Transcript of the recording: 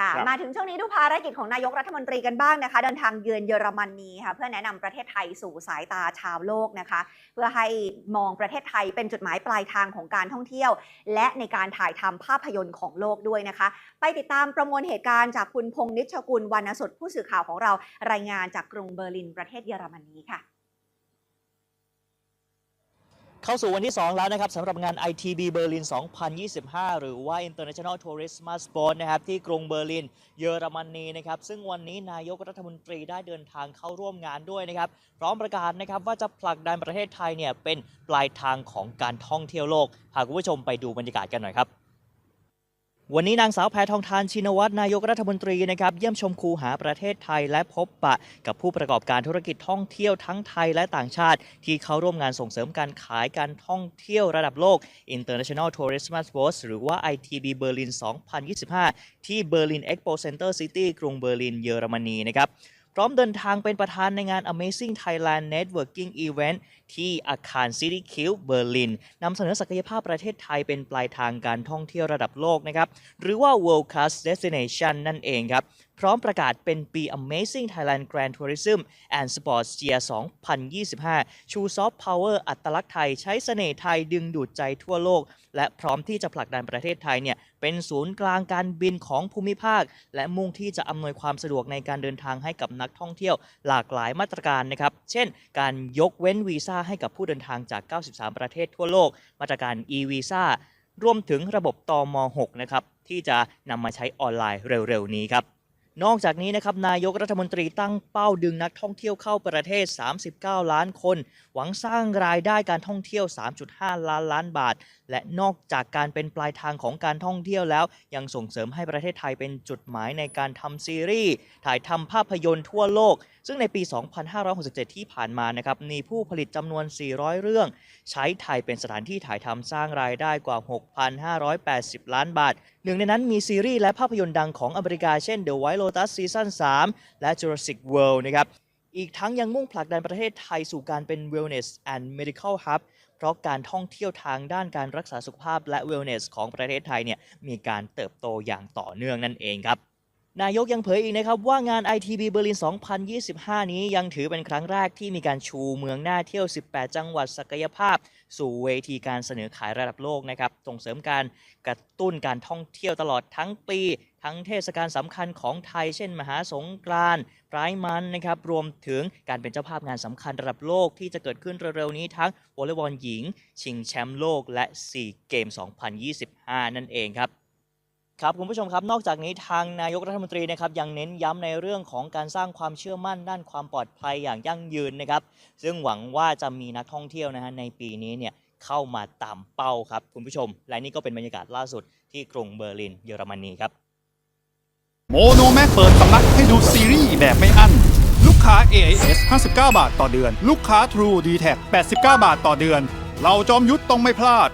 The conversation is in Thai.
ค่ะ ครับ มาถึงช่วงนี้ดูภารกิจของนายกรัฐมนตรีกันบ้างนะคะ เดินทางเยือนเยอรมนีค่ะ เพื่อแนะนำประเทศไทยสู่สายตาชาวโลกนะคะ เพื่อให้มองประเทศไทยเป็นจุดหมายปลายทางของการท่องเที่ยว และในการถ่ายทำภาพยนตร์ของโลกด้วยนะคะ ไปติดตามประมวลเหตุการณ์จากคุณพงษ์นิชกุลวรรณสุดผู้สื่อข่าวของเรารายงานจากกรุงเบอร์ลินประเทศเยอรมนีค่ะ เข้าสู่วันที่ 2 แล้วนะครับสำหรับงาน ITB Berlin 2025 หรือว่า International Tourism Sport นะครับที่กรุงเบอร์ลิน เยอรมนีนะครับซึ่งวันนี้นายกรัฐมนตรีได้เดินทางเข้าร่วมงานด้วยนะครับพร้อมประกาศนะครับว่าจะผลักดันประเทศไทยเนี่ยเป็นปลายทางของการท่องเที่ยวโลกพาคุณผู้ชมไปดูบรรยากาศกันหน่อยครับ วันนี้นางสาวแพทองทานชินวัตรนายกรัฐมนตรีนะครับเยี่ยมชมคูหาประเทศไทยและพบปะ กับผู้ประกอบการธุรกิจท่องเที่ยวทั้งไทยและต่างชาติ ที่เข้าร่วมงานส่งเสริมการขายการท่องเที่ยวระดับโลก International Tourism Awards หรือว่า ITB Berlin 2025 ที่ Berlin Expo Center City กรุงเบอร์ลินเยอรมนีนะครับ พร้อมเดินทางเป็นประธานในงาน Amazing Thailand Networking Event ที่อาคาร City Cube เบอร์ลินนำเสนอศักยภาพประเทศไทยเป็นปลายทางการท่องเที่ยวระดับโลกนะครับ หรือว่า World Class Destination นั่นเองครับ พร้อมประกาศเป็นปี Amazing Thailand Grand Tourism and Sports Year 2025 ชูซอฟต์พาวเวอร์อัตลักษณ์ไทย ใช้เสน่ห์ไทยดึงดูดใจทั่วโลก และพร้อมที่จะผลักดันประเทศไทยเนี่ย เป็นศูนย์กลางการบินของภูมิภาค และมุ่งที่จะอำนวยความสะดวกในการเดินทางให้กับนักท่องเที่ยวหลากหลายมาตรการนะครับ เช่น การยกเว้นวีซ่าให้กับผู้เดินทางจาก 93 ประเทศทั่วโลก มาตรการ e-visa รวมถึงระบบตอม6นะครับที่จะนำมาใช้ออนไลน์เร็วๆนี้ครับ นอกจากนี้นะครับนายกรัฐมนตรีตั้งเป้าดึงนักท่องเที่ยวเข้าประเทศ 39 ล้านคน หวังสร้างรายได้การท่องเที่ยว 3.5 ล้านล้านบาท และนอกจากการเป็นปลายทางของการท่องเที่ยวแล้ว ยังส่งเสริมให้ประเทศไทยเป็นจุดหมายในการทำซีรีส์ถ่ายทำภาพยนตร์ทั่วโลก ซึ่งในปี 2567 ที่ผ่านมานะครับมีผู้ผลิตจำนวน 400 เรื่อง ใช้ไทยเป็นสถานที่ถ่ายทำสร้างรายได้กว่า 6,580 ล้านบาทหนึ่งในนั้นมีซีรีส์และภาพยนตร์ดังของอเมริกาเช่น The White Lotus Season 3 และ Jurassic World นะครับ อีกทั้งยังมุ่งผลักดันประเทศไทยสู่การเป็น Wellness and Medical Hub เพราะการท่องเที่ยวทางด้านการรักษาสุขภาพและ Wellness ของประเทศไทยเนี่ยมีการเติบโตอย่างต่อเนื่องนั่นเองครับ นายกยังเผยอีกนะครับ ว่างาน ITB Berlin 2025 นี้ยังถือเป็นครั้งแรกที่มีการชูเมืองหน่าเที่ยว 18 จังหวัดศักยภาพ สู่เวทีการเสนอขายระดับโลกนะครับส่งเสริมการกระตุ้นการท่องเที่ยวตลอดทั้งปี ทั้งเทศกาลสำคัญของไทย เช่น มหาสงกรานต์ไรมันนะครับรวมถึงการเป็นเจ้าภาพงานสำคัญระดับโลกที่จะเกิดขึ้นเร็วๆนี้ทั้งวอลเลย์บอลหญิง ชิงแชมป์โลกและซีเกม 2025 นั่นเองครับ ครับคุณผู้ชมครับนอกจากนี้ทางนายกรัฐมนตรีนะครับยังเน้นย้ำในเรื่องของการสร้างความเชื่อมั่นด้านความปลอดภัยอย่างยั่งยืนนะครับซึ่งหวังว่าจะมีนักท่องเที่ยวนะฮะในปีนี้เนี่ยเข้ามาตามเป้าครับคุณผู้ชม และนี่ก็เป็นบรรยากาศล่าสุดที่กรุงเบอร์ลินเยอรมนีครับโมโนแม็กเปิดสำนักให้ดูซีรีส์แบบไม่อั้นลูกค้า AIS 59 บาทต่อเดือน ลูกค้า True d t a c 89 บาทต่อเดือน เราจอมยุทธต้องไม่พลาด